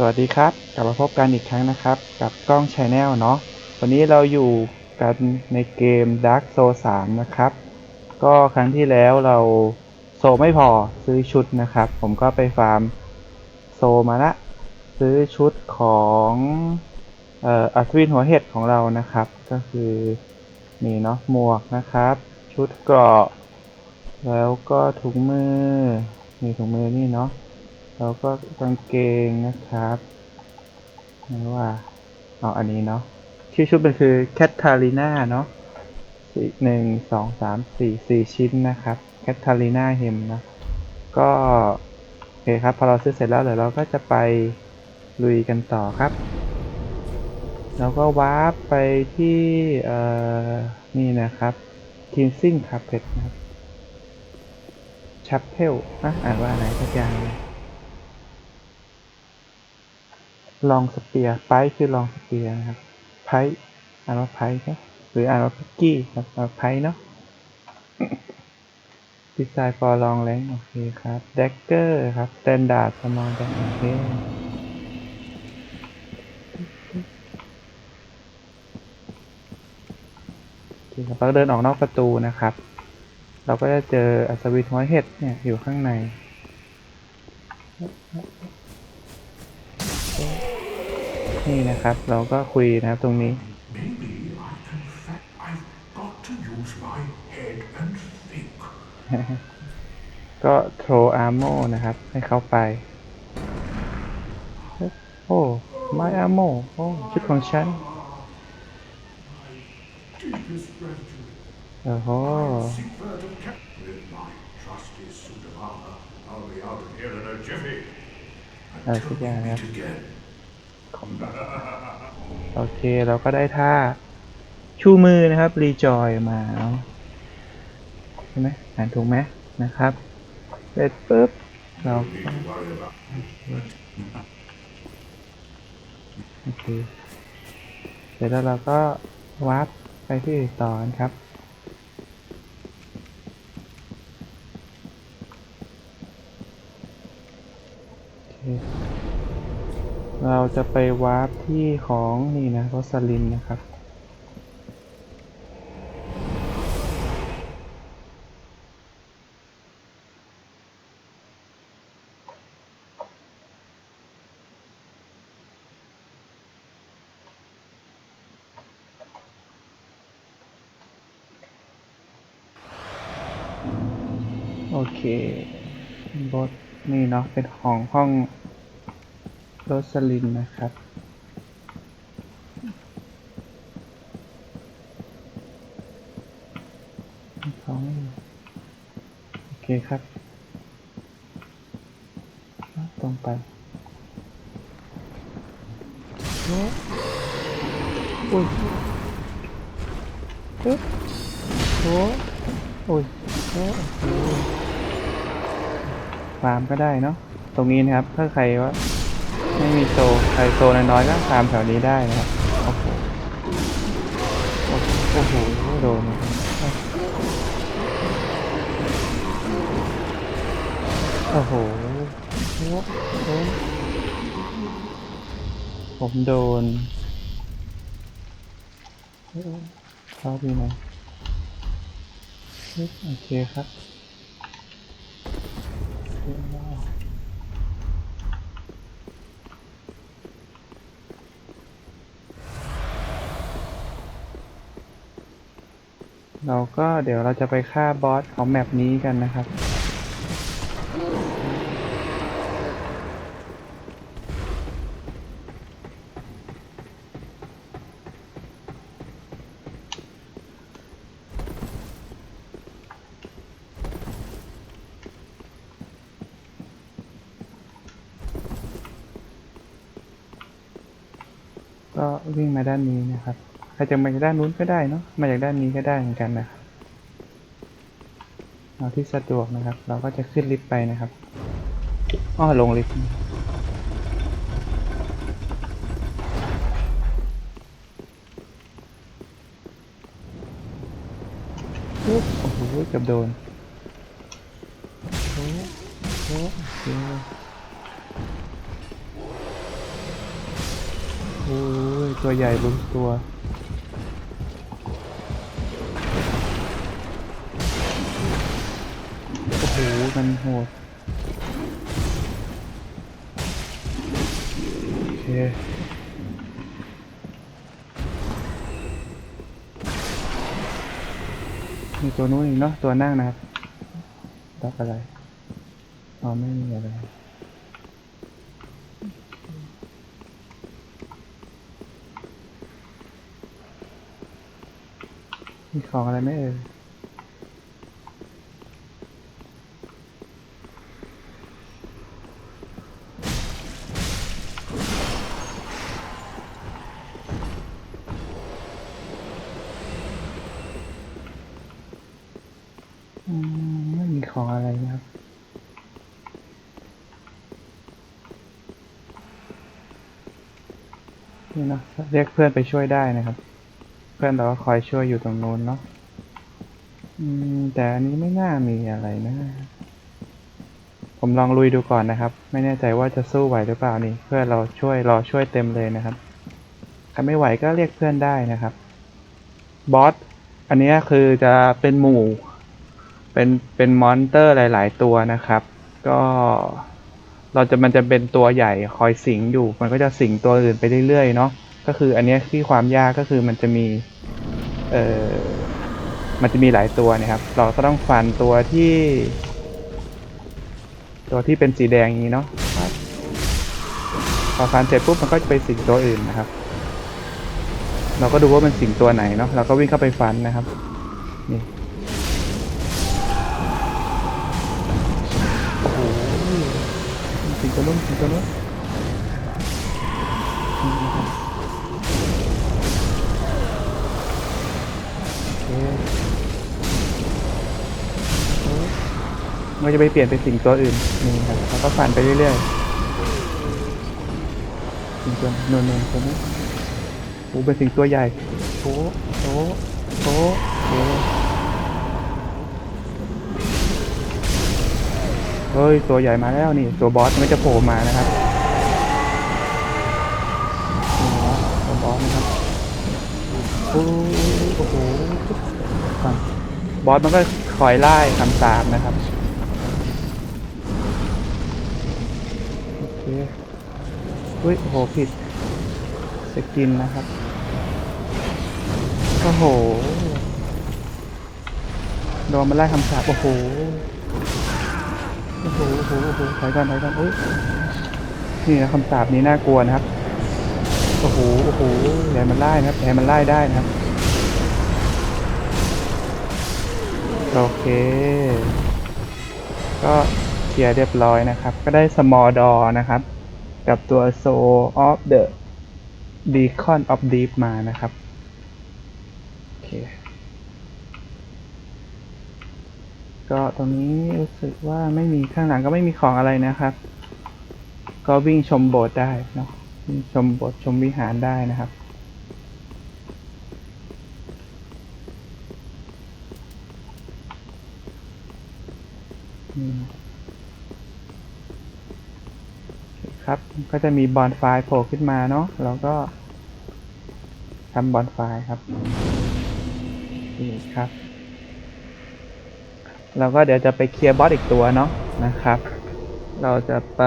สวัสดีครับ กลับมาพบกันอีกครั้งนะครับ กับกล้องชาแนลเนาะวันนี้เราอยู่กันในเกม Dark Soul 3 นะครับ ก็ครั้งที่แล้วเราโซไม่พอซื้อชุดนะครับ ผมก็ไปฟาร์มโซมาละ ซื้อชุดของเอ่ออัศวินหัวเห็ดของเรานะครับ ก็คือนี่เนาะหมวกนะครับ ชุดเกราะ แล้วก็ถุงมือมีถุงมือนี่เนาะ แล้วก็กางเกงนะครับไม่ว่า เอาอันนี้เนาะ ชื่อชุดมันคือแคท a า i ีนาเนาะสี่หนึ่งสองสามสี่สี่ชิ้นนะครับแคท a า i ีนาเฮมนะ ก็โอเคครับ พอเราซื้อเสร็จแล้วเดี๋ยวเราก็จะไปลุยกันต่อครับ แล้วก็วาร์ปไปที่เอ่อนี่นะครับทีมซิ่งคาเพ t นะครับชัปเพลนะอ่านว่าอะไรสักอย่างหนึ่ง ลองสเปียร์ไพคือลองสเปียร์นะครับไพอ่านว่าไพใช่หรืออ่านว่าพิกกี้ครับอ่านไพเนาะดีไซน์ for long range โอเคครับแดกเกอร์ครับ standard small dash โอเคครับเราเดินออกนอกประตูนะครับ เราก็จะเจออัศวินหัวเห็ดเนี่ยอยู่ข้างใน นี่นะครับ เราก็คุยนะครับตรงนี้ Maybe I can fa- I've got to use my head and think. ก็โทรอาร์โมนะครับ ให้เขาไป โอ้ไมอาร์โมโอ้ชุดของฉัน Deepest gratitude. โอ้โห Seek bird of cap- With my trusty suit of armor, I'll be out of here in a jiffy. อะไร Until สักอย่าง we นะครับ โอเคเราก็ได้ท่าชูมือนะครับรีจอยมาใช่ไหมอ่านถูกไหมนะครับเสร็จปุ๊บเราโอเคเสร็จแล้วเราก็วาร์ปไปที่ต่อนครับโอเค เราจะไปวาร์ปที่ของนี่นะโรสลินนะครับ โอเคบทนี่เนาะเป็นของห้อง โรสลินนะครับของโอเคครับ ตรงไปโอ้อุ้ยปึ๊บโอ้โอ้ยโอ้โหฟาร์มก็ได้เนาะ ตรงนี้นะครับ ถ้าใครว่า ไม่มีโซใครโซน้อยๆก็ฟามแถวนี้ได้นะครับโอ้โหโอ้โหโดนโอ้โหโอ้โหผมโดนชอบดีไหมโอเคครับ เราก็เดี๋ยวเราจะไปฆ่าบอสของแมปนี้กันนะครับ ก็วิ่งมาด้านนี้นะครับ ใครจะมาจากด้านนู้นก็ได้เนาะ มาจากด้านนี้ก็ได้เหมือนกันนะครับเอาที่สะดวกนะครับ เราก็จะขึ้นลิฟต์ไปนะครับ อ้อลงลิฟต์ปุ๊บโอ้โหเกือบโดนโอ้โหโอเคโอ้ยตัวใหญ่บนตัว โอ้โหมันโหดโอเคมีตัวนู้นอีกเนาะตัวนั่งนะครับรับอะไรอ๋อไม่มีอะไรมีของอะไรไหมเอ่ย อืมไม่มีของอะไรนะครับ นี่ เรียกเพื่อนไปช่วยได้นะครับ เพื่อนเราก็คอยช่วยอยู่ตรงโน้นเนาะอืมแต่อันนี้ไม่น่ามีอะไรนะ ผมลองลุยดูก่อนนะครับ ไม่แน่ใจว่าจะสู้ไหวหรือเปล่านี่ เพื่อนเราช่วยรอช่วยเต็มเลยนะครับใครไม่ไหวก็เรียกเพื่อนได้นะครับบอสอันนี้คือจะเป็นหมู่เป็นเป็นมอนเตอร์หลาย ๆ ตัวนะครับ ก็เราจะมันจะเป็นตัวใหญ่คอยสิงอยู่ มันก็จะสิงตัวอื่นไปเรื่อย ๆ เนาะ ก็คืออันเนี้ยที่ความยากก็คือมันจะมีเอ่อมันจะมีหลายตัวนะครับ เราก็ต้องฟันตัวที่ ตัวที่เป็นสีแดงอย่างนี้เนาะครับพอฟันเสร็จปุ๊บมันก็จะไปสิงตัวอื่นนะครับ เราก็ดูว่ามันสิงตัวไหนเนาะเราก็วิ่งเข้าไปฟันนะครับนี่โอ้โหสิงตัวนู้นสิงตัวนู้นนี่ มันจะไปเปลี่ยนเป็นสิ่งตัวอื่นนี่ครับแล้วก็ฟันไปเรื่อยๆสิ่งตัวนูนๆตัวนี้โอ้เป็นสิ่งตัวใหญ่โอ้โอ้โอ้โอ้เฮ้ยตัวใหญ่มาแล้วนี่ตัวบอสมันจะโผล่มานะครับนี่นะตัวบอสนะครับโอ้โหบอสมันก็คอยไล่คำสาปนะครับ อเคอุ้ยโหผิด สกินนะครับ โอ้โห โดนมาไล่คำสาปโอ้โห โอ้โห โอ้โห โอ้โหถอยก่อนถอยก่อนอุ้ย นี่นะคำสาปนี้น่ากลัวนะครับ โอ้โห โอ้โหใหญ่มันไล่นะครับใหญ่มันไล่ได้นะครับ โอเค ก็ ลียร์เรียบร้อยนะครับ ก็ได้ small door นะครับ กับตัว soul of the beacon of deep มานะครับ โอเค ก็ตรงนี้รู้สึกว่าไม่มีข้างหลังก็ไม่มีของอะไรนะครับ ก็วิ่งชมโบสถ์ได้เนาะวิ่งชมโบสถ์ชมวิหารได้นะครับอืม ครับ ก็จะมีบอนไฟโผล่ขึ้นมาเนาะเราก็ทำบอนไฟครับนี่ครับเราก็เดี๋ยวจะไปเคลียร์บอสอีกตัวเนาะนะครับ เราจะไป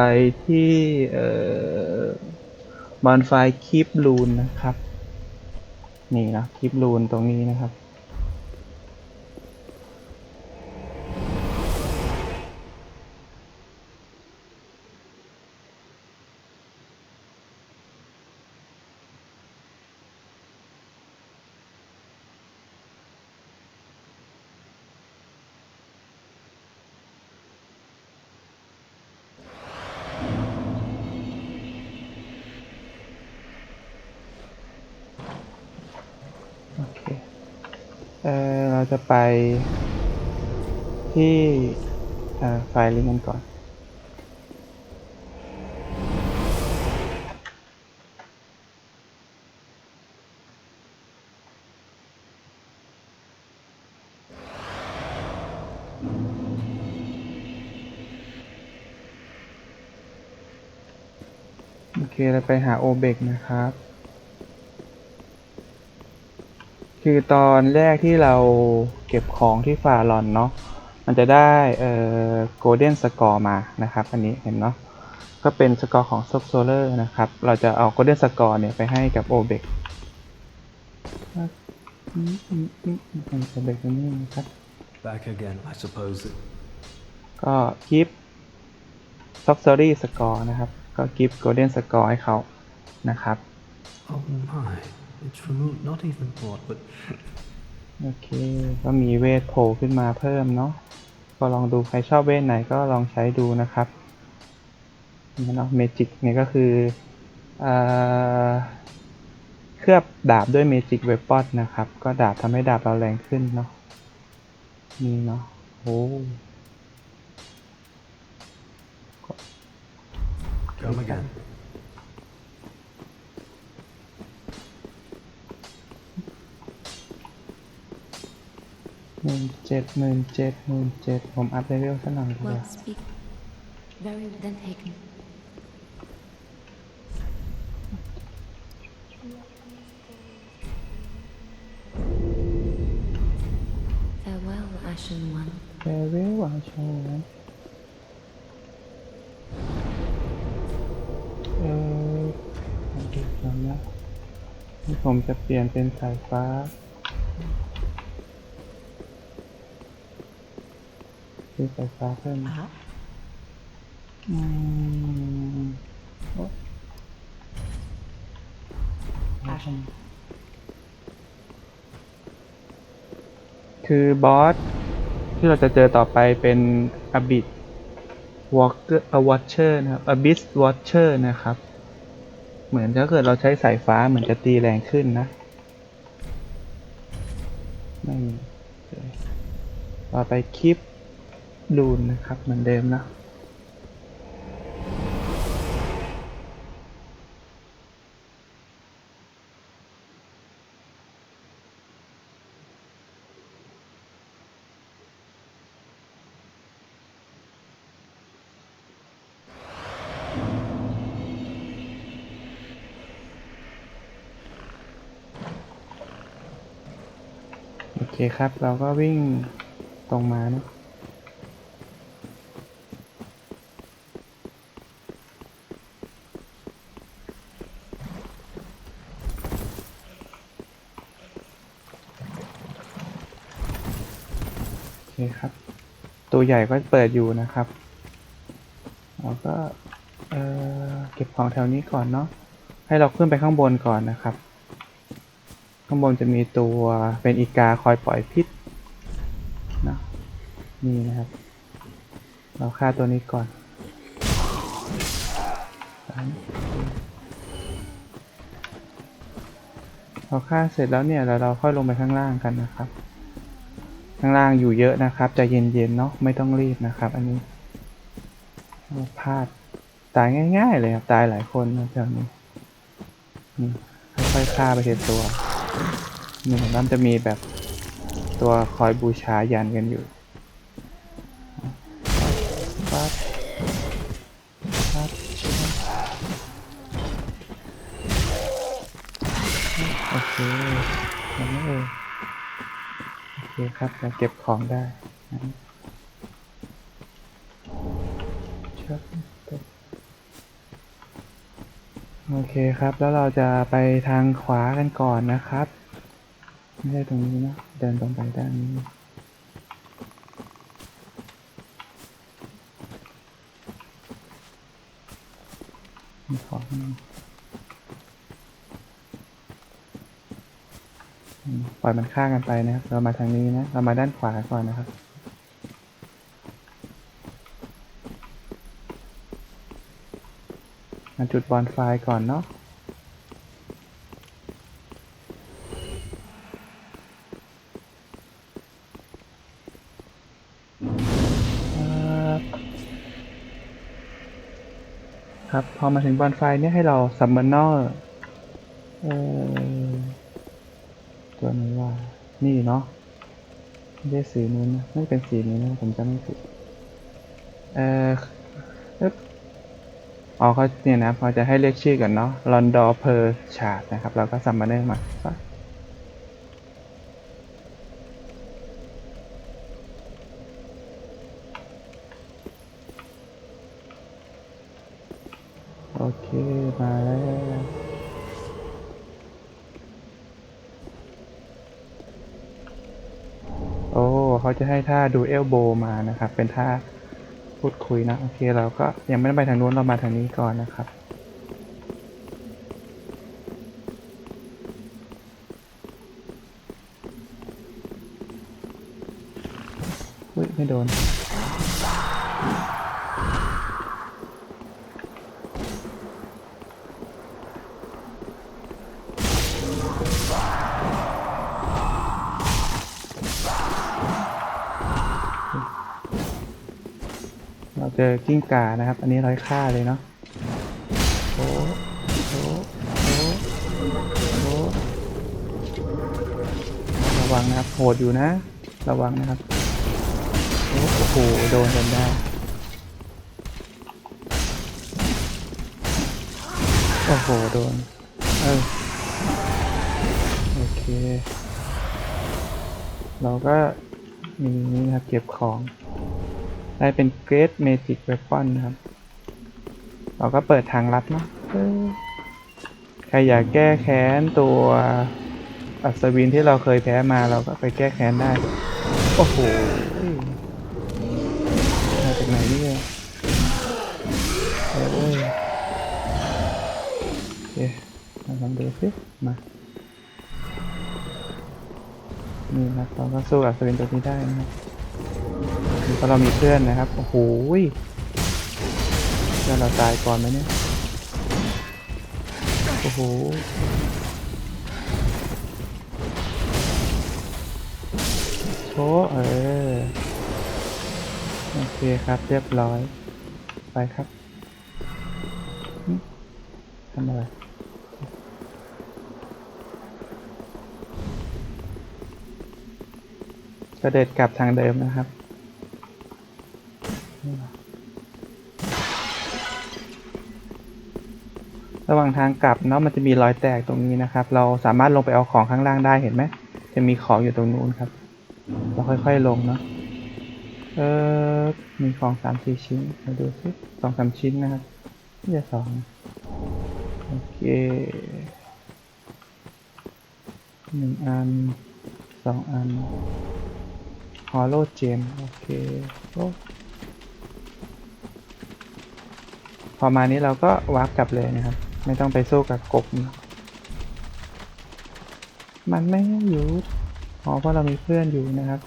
ที่เอ่อบอนไฟคีปลูนนะครับ นี่นะคีปลูนตรงนี้นะครับ อเราจะไปที่ไฟล์ลิงก์กันก่อน โอเค เราไปหาโอเบกนะครับ คือตอนแรกที่เราเก็บของที่ฟาลอนเนาะมันจะได้เอ่อ golden score มานะครับ อันนี้เห็นเนาะก็เป็นสกอร์ของซ o บโซเลอร์นะครับ เราจะเอา golden score เนี่ยไปให้กับ o b e c อืมอืมอืมอืมโอเบกนี้นะครับ Back again, I suppose. ก็กิฟต์ซ o บ s o r y score นะครับ ก็กิฟต์ golden score ให้เขานะครับ Oh my, it's removed not even what, but โอเค ก็มีเวทโผล่ขึ้นมาเพิ่มเนาะ ก็ลองดูใครชอบเวทไหนก็ลองใช้ดูนะครับนี่เนาะเมจิกเนี่ยก็คืออ่าเคลือบดาบด้วยเมจิกเวปอนนะครับ ก็ดาบทำให้ดาบเราแรงขึ้นเนาะ นี่เนาะ โอ้ come again. มื่นเจ็ดหมื่นเจ็ดหมื่นเจ็ดผมอัพเลเวลสักหน่อยดีก Well, ว่า speak. Very then taken. Farewell, Ashen One. เลเวลวางโชว์เออผมดูจำแล้วนี่ผมจะเปลี่ยนเป็นสายฟ้า คือสายฟ้าเพิ่มอืมโอ๊ะคือบอสที่เราจะเจอต่อไปเป็น Abyss Walker เอ่อ Watcher นะครับ Abyss Watcher นะครับ เหมือนถ้าเกิดเราใช้สายฟ้าเหมือนจะตีแรงขึ้นนะ ไม่มีโอเคต่อไปคลิป ดูนนะครับ เหมือนเดิมนะโอเคครับ เราก็วิ่งตรงมานะ คครับ ตัวใหญ่ก็เปิดอยู่นะครับเราก็เออเก็บของแถวนี้ก่อนเนาะ ให้เราขึ้นไปข้างบนก่อนนะครับ ข้างบนจะมีตัวเป็นอีกาคอยปล่อยพิษนะนี่นะครับ เราฆ่าตัวนี้ก่อนเราฆ่าเสร็จแล้วเนี่ยเราเราค่อยลงไปข้างล่างกันนะครับ ข้างล่างอยู่เยอะนะครับใจะเย็นๆเนาะไม่ต้องรีบนะครับ อันนี้พลาดตายง่ายๆเลยครับตายหลายคนนะแถวนี้นี่ค่อยๆฆ่าไปทีละตัวนี่เห็นว่ามันจะมีแบบตัวคอยบูชายันกันอยู่ปั๊บปั๊บโอเคเห็นไหมเอ่ยโอเคครับเราเก็บของได้ชโอเคครับ แล้วเราจะไปทางขวากันก่อนนะครับ ไม่ใช่ตรงนี้นะ เดินตรงไปด้านนี้มีของข้างในอืม ปล่อยมันฆ่างกันไปนะครับ เรามาทางนี้นะ เรามาด้านขวาก่อนนะครับ มาจุดบอลไฟก่อนเนาะครับครับพอมาถึงบอลไฟเนี่ยให้เราซัมมอนเนอร์เออ ตัวนี้ว่า นี่เนาะไม่ใช่สีนู้นนะไม่เป็นสีนี้นะผมจะไม่ผิด เอออึ๊บอ๋อเขาเนี่ยนะพอจะให้เรียกชื่อกันเนาะลอนดอเพอร์ชาร์ดนะครับ เราก็ซัมมานเนอร์มาปั๊บ โอเค มาแล้ว โอ้ เขา จะให้ท่าดูเอลโบมานะครับ เป็นท่าพูดคุยนะ โอเคเราก็ยังไม่ได้ไปทางนู้นเรามาทางนี้ก่อนนะครับไม่โดน จอกิ้งก่านะครับ อันนี้ร้อยค่าเลยเนาะโอ้โอ้โอ้โอ้ระวังนะครับ โหดอยู่นะ ระวังนะครับ โอ้โห โดนจนได้โอ้โห โดน เออ โอเค เราก็มีนี่นะครับเก็บของ ได้เป็น Great Magic Weapon นะครับ เราก็เปิดทางลัดเนาะใครอยากแก้แค้นตัวอัศวินที่เราเคยแพ้มาเราก็ไปแก้แค้นได้ โอ้โหมาจากไหนเนี่ยเอ้ยโอเคมาลองดูสิมานี่นะเราก็สู้อัศวินตัวนี้ได้นะครับ ราะเรามีเพื่อนนะครับ โอ้โหเพื่อนเราตายก่อนไหมเนี่ย โอ้โห โชเออ โอเคครับ เรียบร้อย ไปครับทำอะไรเสด็จกลับทางเดิมนะครับ ระหว่างทางกลับเนาะมันจะมีรอยแตกตรงนี้นะครับ เราสามารถลงไปเอาของข้างล่างได้เห็นไหมจะมีของอยู่ตรงนู้นครับ เราค่อยๆลงเนาะเออมีของสามสี่ชิ้นมาดูสิสองสามชิ้นนะครับนี่จะสองโอเคหนึ่งอันสองอันฮอลโลเจมโอเคโอ้ พอมานี้เราก็วาร์ปกลับเลยนะครับ ไม่ต้องไปสู้กับกบ มันไม่ให้หยุดอ๋อเพราะเรามีเพื่อนอยู่นะครับ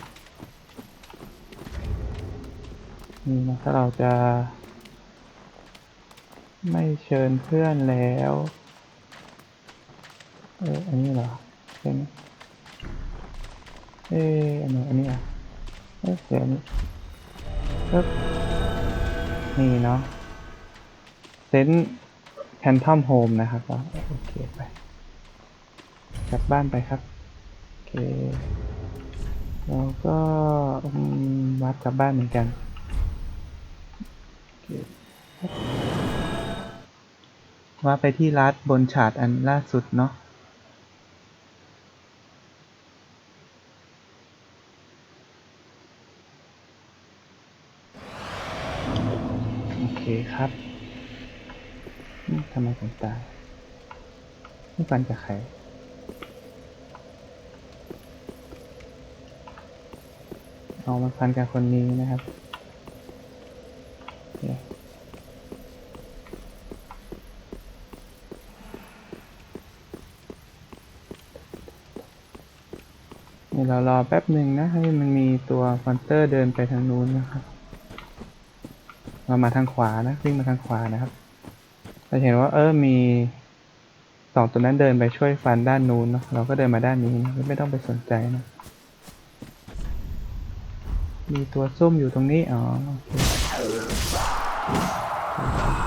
นี่นะถ้าเราจะ ไม่เชิญเพื่อนแล้วเอออันนี้เหรอใช่ไหมเอออันนี้อันนี้อะเออเดี๋ยวอันนี้ปึ๊บนี่เนาะ เซนแพนทอมโฮมนะครับโอเคไปกลับบ้านไปครับ โอเคเราก็วัดกลับบ้านเหมือนกันว่าไปที่รัดบนฉาดอันล่าสุดเนาะโอเคครับ ทำไมผมตายไม่ฟันกับใครเอามาฟันกับคนนี้นะครับเคเดี๋ยเรารอแป๊บหนึ่งนะ ให้มันมีตัวฟอนเตอร์เดินไปทางนู้นนะครับ เรามาทางขวานะวิ่งมาทางขวานะครับ เราเห็นว่าเออมีสองตัวนั้นเดินไปช่วยฟันด้านนู้นเนาะเราก็เดินมาด้านนี้นะไม่ต้องไปสนใจนะมีตัวซุ่มอยู่ตรงนี้ อ๋อ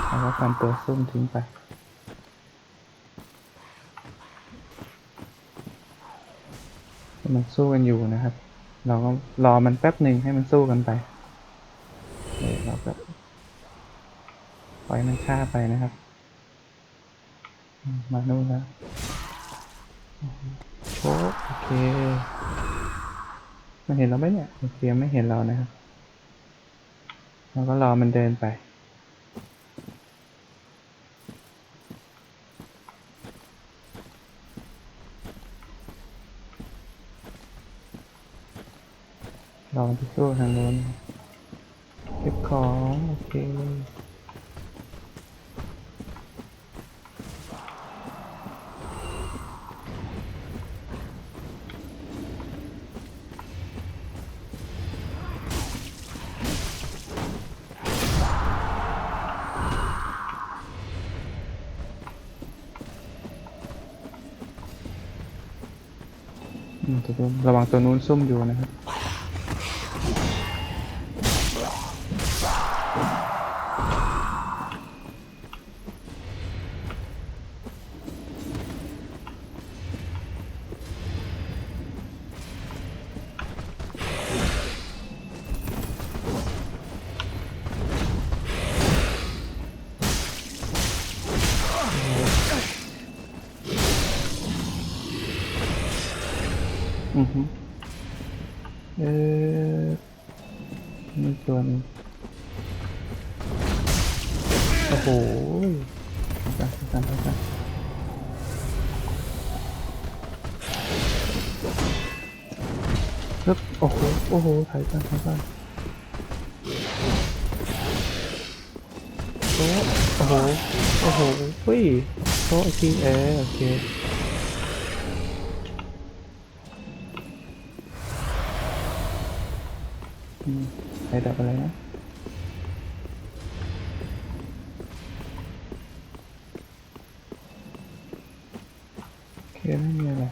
แล้วก็ฟันตัวซุ่มทิ้งไป มันสู้กันอยู่นะครับ เราก็รอมันแป๊บหนึ่งให้มันสู้กันไปเดี๋ยวเราก็ปล่อยมันฆ่าไปนะครับ มานู่นแล้วโชโอเคมันเห็นเราไหมเนี่ยโอเคไม่เห็นเรานะครับเราก็รอมันเดินไปรองไปสู้ทางโน้นเก็บของ โอเค ระวังตัวนู้นซุ่มอยู่นะครับ อือฮึเออนี่ตัวนึงโอ้โหไปกันไปกันไปกันปึ๊บโอ้โห โอ้โหถ่ายกันถ่ายกันโอ้โอ้โหโอ้โหเฮ้ยโต๊ะอีกทีเออโอเค อะไรนะโอเคไม่มีอะไร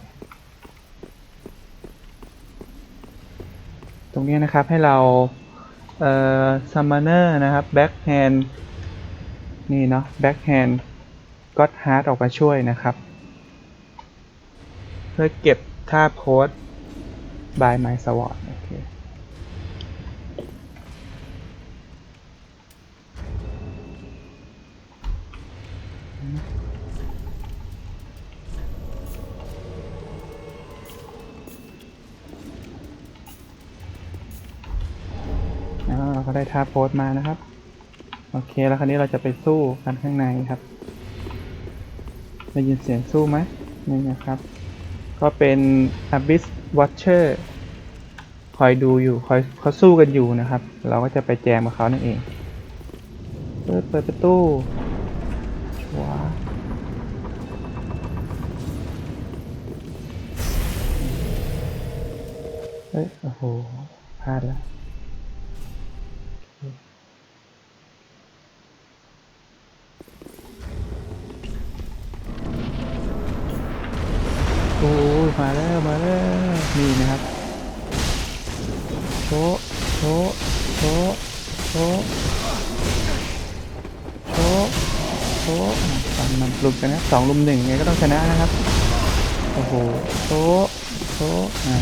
ตรงนี้นะครับให้เรา เอ่อ summoner นะครับ backhand นี่เนาะ backhand god heart ออกมาช่วยนะครับ เพื่อเก็บท่าโพส by my sword โอเคแล้วาโพสมานะครับ โอเค แล้วคราวนี้เราจะไปสู้กันข้างในครับ ได้ยินเสียงสู้ไหมนี่นะครับ ก็เป็น Abyss Watcher คอยดูอยู่ คอยเขาสู้กันอยู่นะครับ เราก็จะไปแจมกับเขานั่นเอง เปิดเปิดประตูชัวร์เฮ้ย โอ้โห พลาดแล้ว โอ้มาแล้วมาแล้วนี่นะครับโชโชโชโชโชโชะฟันมันลุมกันนะสองลุมหนึ่งไงก็ต้องชนะนะครับโอ้โหโชโชอะ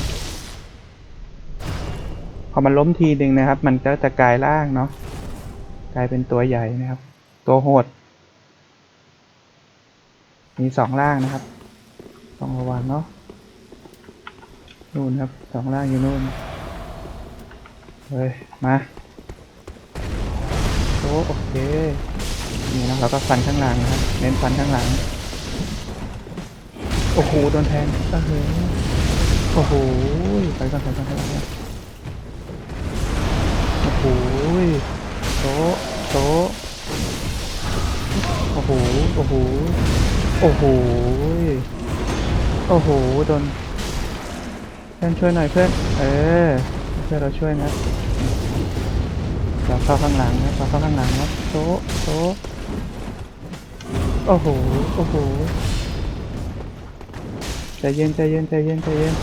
พอมันล้มทีหนึ่งนะครับ มันก็จะกลายร่างเนาะกลายเป็นตัวใหญ่นะครับ ตัวโหด มีสองร่างนะครับ ต้องระวังเนาะนู่นครับสองล่างอยู่นู่นเฮ้ย มาโอ้โอเคนี่นะเราก็ฟันข้างหลังนะครับเน้นฟันข้างหลัง โอ้โหโดนแทงเออโอ้โหไปก่อนไปก่อนไปก่อนโอ้โหโตโตโอ้โหโอ้โหโอ้โห โอ้โหโดนเพื่อนช่วยหน่อยเพื่อน เออเพื่อนเราช่วยนะเราเข้าข้างหลังนะเราเข้าข้างหลังนะโต๊ะโต๊ะโอ้โห โอ้โห ใจเย็นใจเย็นใจเย็นใจเย็น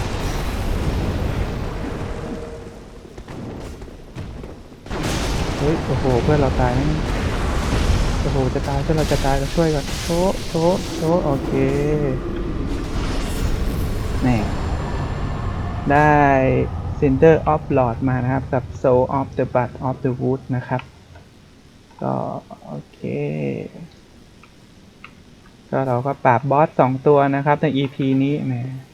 เฮ้ย โอ้โห เพื่อนเราตายนะโอ้โห จะตายเพื่อนเราจะตายเราช่วยก่อนโต๊ะโต๊ะโต๊ะโอเค น่ได้ Center of Lord มานะครับ กับ Soul of the Blood of the Wood นะครับ ก็โอเค ก็เราก็ปราบบอสสองตัวนะครับ ใน EP นี้แม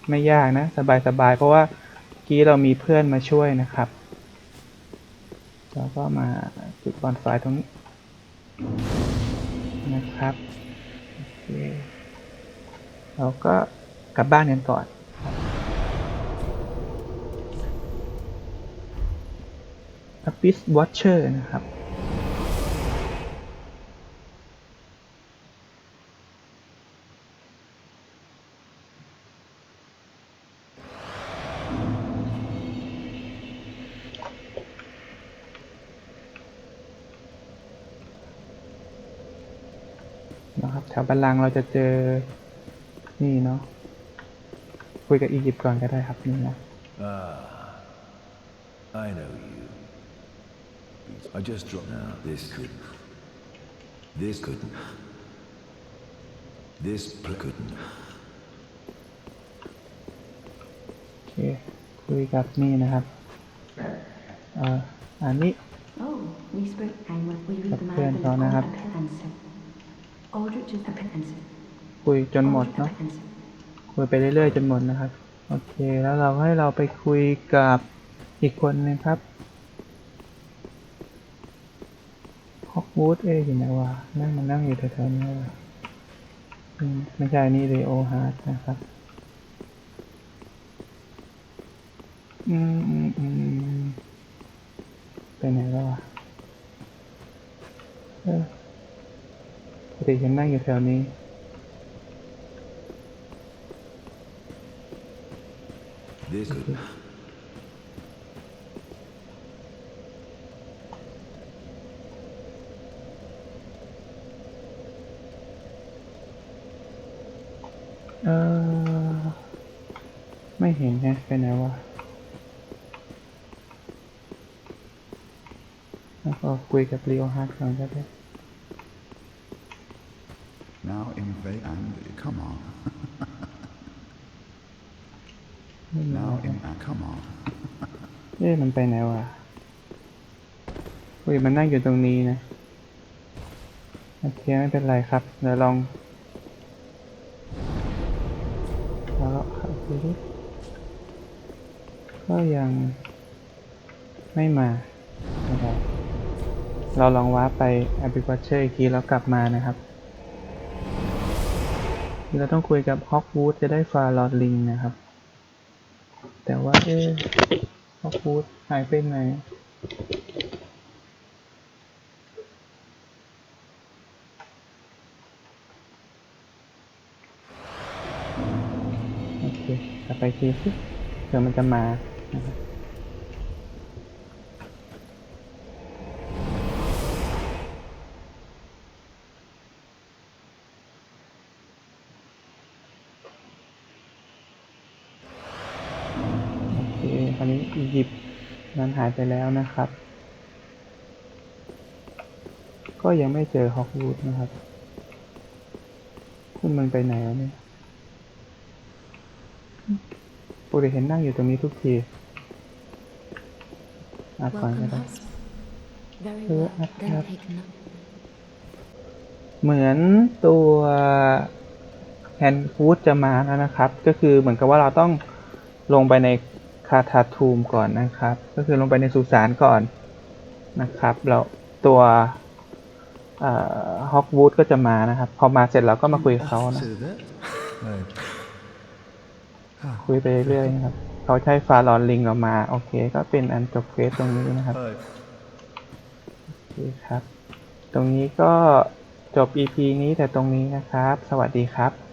ไม่ยากนะ สบายๆ เพราะว่าเมื่อกี้เรามีเพื่อนมาช่วยนะครับเราก็มาจุดบอลไฟตรงนี้ นะครับ โอเค เราก็กลับบ้านกันก่อน Abyss Watcher นะครับ นะครับแถวบัลลังก์เราจะเจอ นี่เนาะ คุยกับอียิปต์ก่อนก็ได้ครับนี่นะ I know you. I just dropped now. This could. This couldn't. This pl- couldn't. โอเคคุยกับนี่นะครับเอ่ออันนี้ Oh, we spoke and when we read the Tập man truyện with đó the nè, old hả? answer. Aldrich is answer. คุยจนหมดเนาะ answer. คุยไปเรื่อยๆจนหมดนะครับ โอเค แล้วเราให้เราไปคุยกับอีกคนหนึงครับฮอก วูดเออยู่ไหนวะนั่งมันนั่งอยู่แถวๆนี้วะอืมไม่ใช่นี่เรโอฮาร์ดนะครับอืมอืมอืมไปไหนแล้ววะเออปกติฉันนั่งอยู่แถวนี้ This could. เออไม่เห็นแฮะไปไหนวะแล้วก็ คุยกับเรียวฮาร์ดก่อนก็ได้ Now invade and come on. ไม่มี Now อะไร in and come on. เอ๊ะมันไปไหนวะคุยมันนั่งอยู่ตรงนี้นะโอเคไม่เป็นไรครับ เดี๋ยวลองแล้วขับไปดิก็ยังไม่มาไม่ได้ เราลองวาร์ปไป a p p l i c a t i o n อีกทีแล้วกลับมานะครับ เราต้องคุยกับฮอกวูดจะได้ฟาลอดลิงนะครับ แต่ว่าเอ๊ะฮอกวูดหายไปไหนโอเคกลับไปทีสิเดี๋ยวมันจะมานะครับโอเคคราวนี้อียิปต์นั้น หายไปแล้วนะครับ ก็ยังไม่เจอฮอกวูดนะครับ คุณมันไปไหนวะเนี่ยปกติเห็นนั่งอยู่ตรงนี้ทุกทีอาฟังก็ Welcome, ได้ husband. Very Ừ, well áp then áp. taken up. เหมือนตัวแฮนด์ฟูดจะมาแล้วนะครับ ก็คือเหมือนกับว่าเราต้องลงไปใน คาทาทูมก่อนนะครับ ก็คือลงไปในสุสานก่อนนะครับแล้วตัวฮอกวูดก็จะมานะครับ พอมาเสร็จเราก็มาคุยกับเขานะ Officer there. คุยไปเรื่อยๆนะครับ เขาใช้ฟาลอนลิงเรามา โอเค ก็เป็นอันจบเควสตรงนี้นะครับโอเคครับ ตรงนี้ก็จบ EP นี้แต่ตรงนี้นะครับ สวัสดีครับ